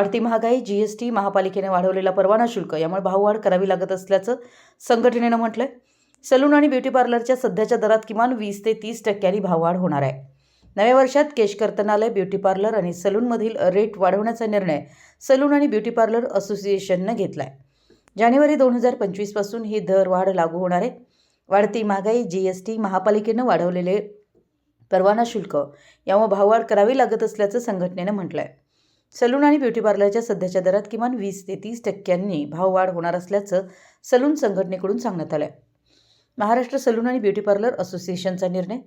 वाढती महागाई G S T महापालिकेने वाढवलेला परवाना शुल्क यामुळे भाववाढ करावी लागत असल्याचं संघटनेनं म्हटलं आहे सलून आणि ब्युटी पार्लरच्या सध्याच्या दरात किमान वीस ते तीस टक्क्यांनी भाववाढ होणार आहे. नव्या वर्षात केश कर्तनालय ब्युटी पार्लर आणि सलूनमधील रेट वाढवण्याचा निर्णय सलून आणि ब्युटी पार्लर असोसिएशननं घेतला आहे जानेवारी दोन हजार पंचवीसपासून ही दरवाढ लागू होणार आहे. वाढती महागाई जी एस टी महापालिकेनं वाढवलेले परवाना शुल्क यामुळे भाववाढ करावी लागत असल्याचं संघटनेनं म्हटलं आहे सलून आणि ब्युटी पार्लरच्या सध्याच्या दरात किमान वीस ते तीस टक्क्यांनी भाववाढ होणार असल्याचं सलून संघटनेकडून सांगण्यात आलं आहे महाराष्ट्र सलून आणि ब्युटी पार्लर असोसिएशनचा निर्णय.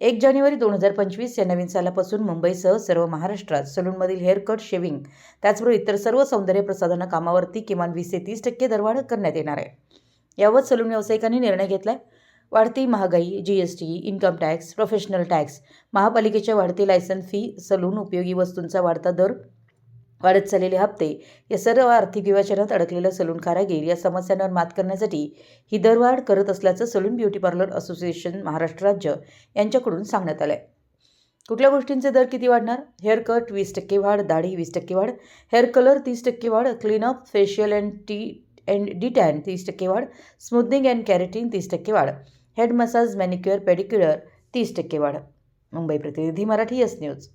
एक जानेवारी दोन हजार पंचवीस या नवीन सालापासून मुंबईसह सर्व महाराष्ट्रात सलूनमधील हेअर कट शेविंग त्याचबरोबर इतर सर्व सौंदर्य प्रसाधनं कामावरती किमान वीस ते तीस टक्के दरवाढ करण्यात येणार आहे. यावर सलून व्यावसायिकांनी निर्णय घेतला आहे वाढती महागाई G S T income tax professional tax महापालिकेच्या वाढती लायसन फी सलून उपयोगी वस्तूंचा वाढता दर वाढत चाललेले हप्ते या सर्व आर्थिक विवेचनात अडकलेलं सलून कारागीर या समस्यांवर मात करण्यासाठी ही दरवाढ करत असल्याचं salon beauty parlour association Maharashtra राज्य यांच्याकडून सांगण्यात आलं आहे कुठल्या गोष्टींचे दर किती वाढणार? हेअर कट वीस टक्के वाढ दाढी वीस टक्के वाढ हेअर कलर तीस टक्के वाढ cleanup facial and T and detan तीस टक्के वाढ स्मूदनिंग अँड कॅरेटिन तीस टक्के वाढ. हेड मसाज मॅनिक्युअर पेडिक्युअर तीस टक्के वाढ. मुंबई प्रतिनिधी मराठी एस न्यूज